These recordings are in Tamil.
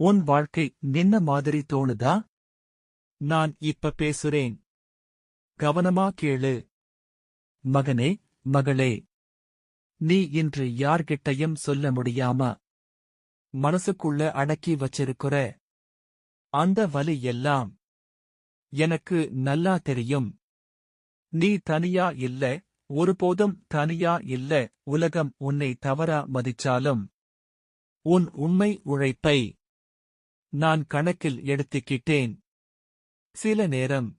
உன் வாழ்க்கை நின்ன மாதிரி தோணுதா? நான் இப்ப பேசுறேன். கவனமா கேளு. மகனே மகளே நீ இன்று யார்கிட்டயும் சொல்ல முடியாம மனசுக்குள்ள அடக்கி வச்சிருக்கிற அந்த வலி எல்லாம் எனக்கு நல்லா தெரியும். நீ தனியா இல்ல ஒருபோதும் தனியா இல்ல உலகம் உன்னை தவறா மதிச்சாலும் உன் உண்மை உழைப்பை நான் கணக்கில் எடுத்துக்கிட்டேன். சில நேரம்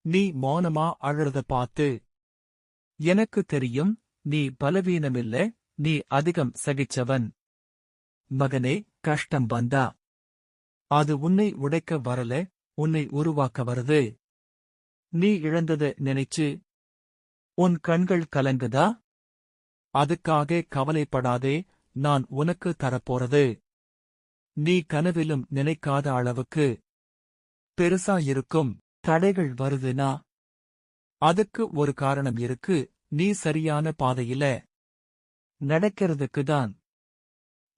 நீ மௌனமா அழுறத பார்த்து எனக்கு தெரியும் நீ பலவீனமில்ல நீ அதிகம் சகிச்சவன். மகனே கஷ்டம் வந்தா. அது உன்னை உடைக்க வரல உன்னை உருவாக்க வருது. நீ இழந்தத நினைச்சு உன் கண்கள் கலங்குதா? அதுக்காக கவலைப்படாதே நான் உனக்கு தரப்போறது. நீ கனவிலும் நினைக்காத அளவுக்கு பெருசா இருக்கும் தடைகள் வருதுனா? அதுக்கு ஒரு காரணம் இருக்கு நீ சரியான பாதையில நடக்கிறதுக்கு தான்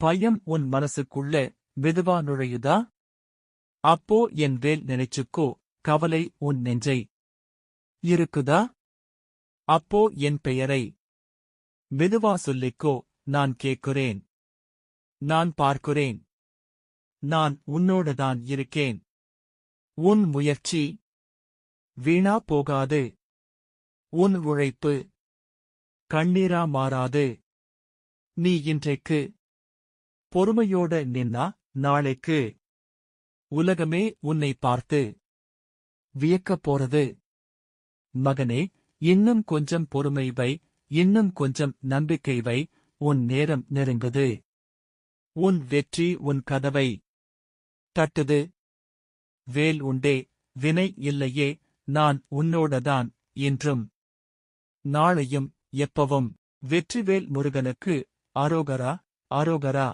பயம் உன் மனசுக்குள்ள மெதுவா நுழையுதா? அப்போ என் வேல் நினைச்சுக்கோ கவலை உன் நெஞ்சை இருக்குதா அப்போ என் பெயரை மெதுவா சொல்லிக்கோ நான் கேட்கிறேன். நான் பார்க்கிறேன். நான் உன்னோடுதான் இருக்கேன். உன் முயற்சி வீணா போகாது. உன் உழைப்பு கண்ணீரா மாறாது. நீ இன்றைக்கு பொறுமையோட நின்னா நாளைக்கு உலகமே உன்னை பார்த்து வியக்கப் போறது. மகனே இன்னும் கொஞ்சம் பொறுமை வை இன்னும் கொஞ்சம் நம்பிக்கை வை உன் நேரம் நெருங்குது. உன் வெற்றி உன் கதவை தட்டுது. வேல் உண்டே வினை இல்லையே நான் உன்னோடதான் என்றும். நாளையும் எப்பவும். வெற்றிவேல் முருகனுக்கு அரோகரா அரோகரா.